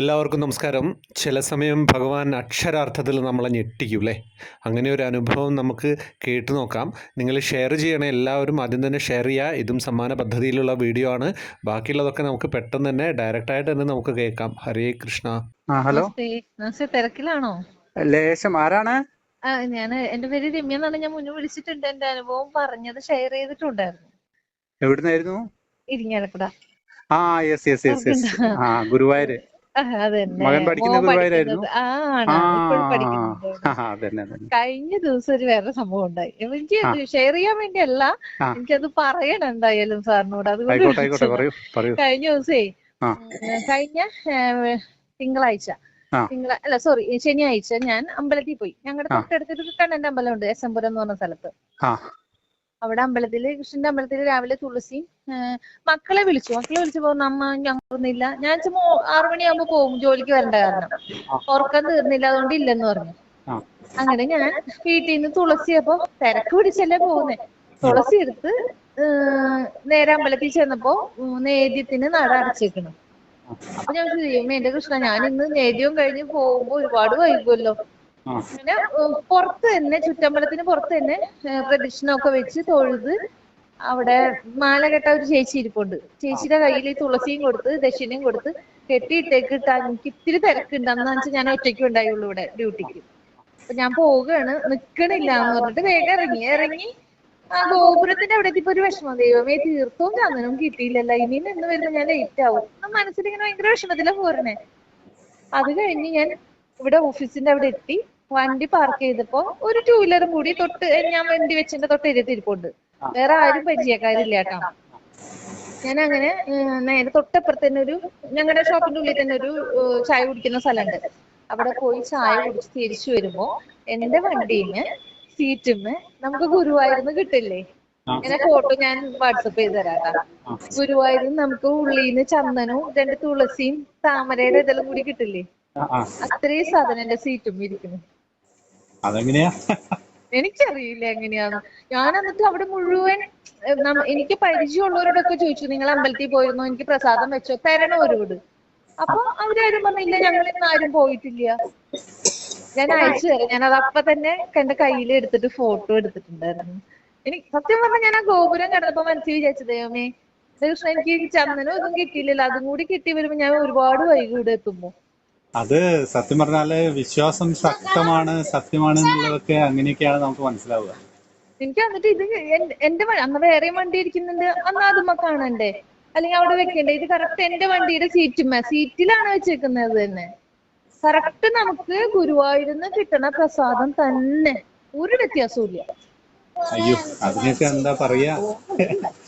എല്ലാവർക്കും നമസ്കാരം. ചില സമയം ഭഗവാൻ അക്ഷരാർത്ഥത്തിൽ നമ്മളെ ഞെട്ടിക്കും അല്ലേ അങ്ങനെ ഒരു അനുഭവം നമുക്ക് കേട്ടു നോക്കാം. നിങ്ങൾ ഷെയർ ചെയ്യണേ എല്ലാവരും ആദ്യം തന്നെ ഷെയർ ചെയ്യുക ഇതും സമ്മാന പദ്ധതിയിലുള്ള വീഡിയോ ആണ്. ബാക്കിയുള്ളതൊക്കെ നമുക്ക് പെട്ടെന്ന് തന്നെ ഡയറക്റ്റ് ആയിട്ട് തന്നെ നമുക്ക് കേൾക്കാം. ഹരേ കൃഷ്ണ. ആ ഹലോ. തിരക്കിലാണോ? ലേശം ആരാണ്? ആ ഞാൻ എന്റെ പേര് രമ്യ എന്നാണ്. ഞാൻ മുന്നേ വിളിച്ചിട്ടുണ്ട്. എന്റെ അനുഭവം പറഞ്ഞത് ഷെയർ ചെയ്തിട്ടുണ്ടായിരുന്നു. എവിടുന്നായിരുന്നു? ഇരിങ്ങാലക്കുട. ആ യെസ് യെസ് യെസ് യെസ് ആ അതന്നെ മകൻ പഠിക്കുന്നത് ഗുരുവായൂരായിരുന്നു? കഴിഞ്ഞ ദിവസം ഒരു വേറെ സംഭവം ഉണ്ടായി. എനിക്ക് ഷെയർ ചെയ്യാൻ വേണ്ടിയല്ല. എനിക്കത് പറയണം എന്തായാലും സാറിനോട്. അതുകൊണ്ട് കഴിഞ്ഞ ദിവസേ കഴിഞ്ഞ തിങ്കളാഴ്ച. തിങ്കള അല്ല സോറി ശനിയാഴ്ച ഞാൻ അമ്പലത്തിൽ പോയി. ഞങ്ങളുടെ. തൊട്ടടുത്തൊരു കണ്ണന്റെ അമ്പലമുണ്ട് എസ് എംപുരം എന്ന് പറഞ്ഞ സ്ഥലത്ത്. അവിടെ അമ്പലത്തിൽ കൃഷ്ണന്റെ അമ്പലത്തിൽ രാവിലെ തുളസി മക്കളെ വിളിച്ചു. മക്കളെ വിളിച്ചപ്പോ അമ്മ ഞങ്ങൾക്കൊന്നില്ല ഞാൻ ചുമ്മാ ആറു മണിയാകുമ്പോ പോകും ജോലിക്ക് വരേണ്ട കാരണം. ഉറക്കം തീർന്നില്ല അതുകൊണ്ട് ഇല്ലെന്ന് പറഞ്ഞു. അങ്ങനെ ഞാൻ വീട്ടിൽ നിന്ന് തുളസി അപ്പൊ തിരക്ക് പിടിച്ചല്ലേ പോകുന്നേ. തുളസി എടുത്ത് നേരെ അമ്പലത്തിൽ ചെന്നപ്പോ നേദ്യത്തിന് നട അടച്ചേക്കണം. അപ്പൊ ഞാൻ ദൈവമേ എന്റെ കൃഷ്ണ ഞാൻ ഇന്ന് നേദ്യവും കഴിഞ്ഞ് പോകുമ്പോ ഒരുപാട് വൈകുമല്ലോ അങ്ങനെ പുറത്ത് തന്നെ ചുറ്റമ്പലത്തിന് പുറത്ത് തന്നെ പ്രദക്ഷിണമൊക്കെ വെച്ച് തൊഴുത് അവിടെ മാല കെട്ട ഒരു ചേച്ചി ഇരിപ്പുണ്ട്. ചേച്ചിയുടെ കയ്യിൽ തുളസിയും കൊടുത്ത് ദക്ഷിണയും കൊടുത്ത് കെട്ടിയിട്ടേക്ക് ഇട്ടാ എനിക്ക് ഇത്തിരി തിരക്കുണ്ട്. അന്ന് വെച്ചാൽ ഞാൻ ഒറ്റയ്ക്ക് ഉണ്ടായുള്ളൂ ഇവിടെ ഡ്യൂട്ടിക്ക്. അപ്പൊ ഞാൻ പോവുകയാണ്. നിക്കണില്ല എന്ന് പറഞ്ഞിട്ട് വേഗം ഇറങ്ങി. ഇറങ്ങി ആ ഗോപുരത്തിന്റെ അവിടെ ഇപ്പൊ ഒരു വിഷമം. ദൈവമേ തീർത്തവും ചന്ദനവും കിട്ടിയില്ലല്ലോ. ഇനി നിന്ന് വരുന്ന ഞാൻ ലേറ്റ് ആവും. ഇങ്ങനെ ഭയങ്കര വിഷമത്തിലാ പോരണേ അത് കഴിഞ്ഞ് ഞാൻ ഇവിടെ ഓഫീസിന്റെ അവിടെ എത്തി. വണ്ടി പാർക്ക് ചെയ്തപ്പോ ഒരു ടൂ വീലറും കൂടി തൊട്ട് ഞാൻ വണ്ടി വെച്ചിന്റെ തൊട്ട് എഴുതിയിരിപ്പുണ്ട് വേറെ ആരും പരിചയക്കാരില്ല കേട്ടോ. ഞാൻ അങ്ങനെ നേരെ തൊട്ടപ്പുറത്ത് തന്നെ ഒരു ഞങ്ങളുടെ ഷോപ്പിന്റെ ഉള്ളിൽ തന്നെ ഒരു ചായ കുടിക്കുന്ന സ്ഥലമുണ്ട് അവിടെ പോയി ചായ കുടിച്ച് തിരിച്ചു വരുമ്പോ എന്റെ വണ്ടിന്ന് സീറ്റിന്ന് നമുക്ക് ഗുരുവായൂർന്ന് കിട്ടില്ലേ? ഇങ്ങനെ ഫോട്ടോ ഞാൻ വാട്സപ്പ് ചെയ്ത് തരാം കേട്ടോ. ഗുരുവായൂരിൽ നമുക്ക് ഉള്ളിന്ന് ചന്ദനവും രണ്ട് തുളസിയും താമരയുടെ ഇതെല്ലാം കൂടി കിട്ടില്ലേ? അത്രയും സാധനം എന്റെ സീറ്റും ഇരിക്കുന്നു. അതെങ്ങനെയാ? എനിക്കറിയില്ല എങ്ങനെയാന്ന്. ഞാൻ എന്നിട്ട് അവിടെ മുഴുവൻ എനിക്ക് പരിചയമുള്ളവരോടൊക്കെ ചോദിച്ചു നിങ്ങൾ അമ്പലത്തിൽ പോയിരുന്നോ? എനിക്ക് പ്രസാദം വെച്ചോ? തരണവരോട് അപ്പൊ അവരാരും പറഞ്ഞില്ല ഞങ്ങൾ ഇന്ന് ആരും പോയിട്ടില്ല. ഞാൻ അയച്ചു തരാം. ഞാൻ അത് അപ്പൊ തന്നെ എന്റെ കയ്യിൽ എടുത്തിട്ട് ഫോട്ടോ എടുത്തിട്ടുണ്ടായിരുന്നു. എനിക്ക് സത്യം പറഞ്ഞാൽ ഞാൻ ആ ഗോപുരം കിടന്നപ്പോ മനസ്സിൽ വിചാരിച്ചു ദൈവമേ കൃഷ്ണ എനിക്ക് ചന്ദനം ഒന്നും കിട്ടിയില്ലല്ലോ. അതും കൂടി കിട്ടി വരുമ്പോ ഞാൻ ഒരുപാട് വൈകി ഇവിടെ എത്തുമ്പോ. അത് സത്യം പറഞ്ഞാൽ വിശ്വാസം ശക്തമാണ് സത്യമാണ് എന്നുള്ളതൊക്കെ അങ്ങനെയൊക്കെയാണ് നമുക്ക് മനസ്സിലാവുക. എനിക്ക് എന്നിട്ട് ഇത് എന്റെ അന്ന് വേറെ വണ്ടി ഇരിക്കുന്നുണ്ട്. അന്ന് അതുമ്മ കാണണ്ടേ? അല്ലെങ്കിൽ അവിടെ വെക്കണ്ടേ? ഇത് കറക്റ്റ് എന്റെ വണ്ടിയുടെ സീറ്റുമ്മ സീറ്റിലാണ് വെച്ചേക്കുന്നത് തന്നെ. കറക്റ്റ് നമുക്ക് ഗുരുവായൂരിന്ന് കിട്ടണ പ്രസാദം തന്നെ. ഒരു വ്യത്യാസവും ഇല്ല അയ്യോ അതിനൊക്കെ എന്താ പറയാ?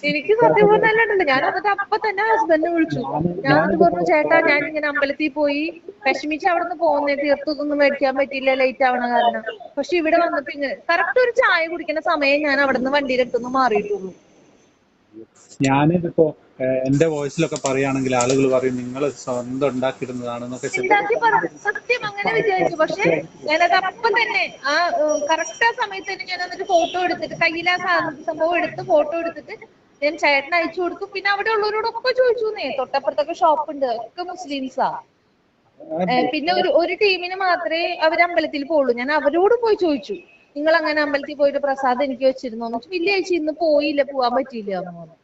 എനിക്ക് സത്യം പറഞ്ഞാലുണ്ടല്ലോ ഞാൻ എന്നിട്ട് അപ്പൊ തന്നെ ഹസ്ബൻഡിനെ വിളിച്ചു. ഞാൻ എന്നിട്ട് പറഞ്ഞു ചേട്ടാ ഞാൻ ഇങ്ങനെ അമ്പലത്തിൽ പോയി വിഷമിച്ച് അവിടെ നിന്ന് പോകുന്നേ തീർത്തൊന്നും മേടിക്കാൻ പറ്റില്ല ലേറ്റ് ആവണ കാരണം. പക്ഷെ ഇവിടെ വന്നിട്ട് ഇങ്ങനെ കറക്റ്റ് ഒരു ചായ കുടിക്കുന്ന സമയം ഞാൻ അവിടെ നിന്ന് വണ്ടിയുടെ അടുത്തുനിന്ന് മാറിയിട്ടുള്ളൂ. ഞാനിതിപ്പോ എന്റെ വോയിസിലൊക്കെ പറയുകയാണെങ്കിൽ ആളുകൾ പറയും നിങ്ങൾ സ്വന്തം ഉണ്ടാക്കിയിടുന്നതാണെന്നൊക്കെ സത്യം അങ്ങനെ വിചാരിച്ചു. പക്ഷെ ഞാനത് അപ്പം തന്നെ ആ കറക്റ്റ് ആ സമയത്ത് തന്നെ ഞാൻ എന്നിട്ട് ഫോട്ടോ എടുത്തിട്ട് കയ്യിൽ ആ സംഭവം എടുത്ത് ഫോട്ടോ എടുത്തിട്ട് ഞാൻ ചേട്ടന് അയച്ചു കൊടുക്കും പിന്നെ അവിടെ ഉള്ളവരോടൊക്കെ ചോദിച്ചു നേ തൊട്ടപ്പുറത്തൊക്കെ ഷോപ്പ് ഉണ്ട് ഒക്കെ മുസ്ലിംസാ പിന്നെ ഒരു ഒരു ടീമിന് മാത്രമേ അവർ അമ്പലത്തിൽ പോകുള്ളൂ ഞാൻ അവരോട് പോയി ചോദിച്ചു നിങ്ങൾ അങ്ങനെ അമ്പലത്തിൽ പോയിട്ട് പ്രസാദം എനിക്ക് വെച്ചിരുന്നോ? വലിയ ചേച്ചി ഇന്ന് പോയില്ല പോവാൻ പറ്റിയില്ല എന്ന് പറഞ്ഞു.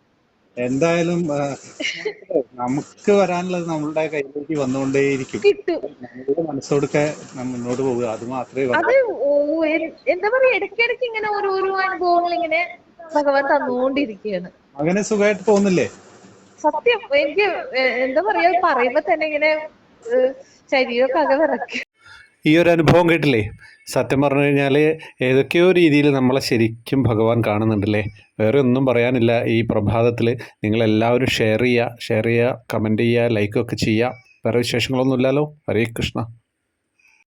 എന്തായാലും നമുക്ക് വരാനുള്ളത് നമ്മളുടെ കയ്യിലേക്ക് വന്നുകൊണ്ടേയിരിക്കും. നമ്മളുടെ മനസ്സോടൊക്കെ മുന്നോട്ട് പോവുക. അത് മാത്രമേ എന്താ പറയാ ഇടയ്ക്കിടയ്ക്ക് ഇങ്ങനെ ഓരോരോ അനുഭവങ്ങൾ ഇങ്ങനെ ഭഗവാൻ തന്നുകൊണ്ടിരിക്കുകയാണ്. അങ്ങനെ സുഖമായിട്ട് പോകുന്നില്ലേ? സത്യം. എനിക്ക് എന്താ പറയാ പറയുമ്പോ തന്നെ ഇങ്ങനെ ശരീരമൊക്കെ അക വിറയ്ക്കും. ഈ ഒരു അനുഭവം കേട്ടില്ലേ? സത്യം പറഞ്ഞു കഴിഞ്ഞാൽ ഏതൊക്കെയോ രീതിയിൽ നമ്മളെ ശരിക്കും ഭഗവാൻ കാണുന്നുണ്ടല്ലേ? വേറെ ഒന്നും പറയാനില്ല. ഈ പ്രഭാതത്തിൽ നിങ്ങളെല്ലാവരും ഷെയർ ചെയ്യുക ഷെയർ ചെയ്യുക കമന്റ് ചെയ്യുക ലൈക്കൊക്കെ ചെയ്യുക. വേറെ വിശേഷങ്ങളൊന്നുമില്ലല്ലോ. ഹരേ കൃഷ്ണ.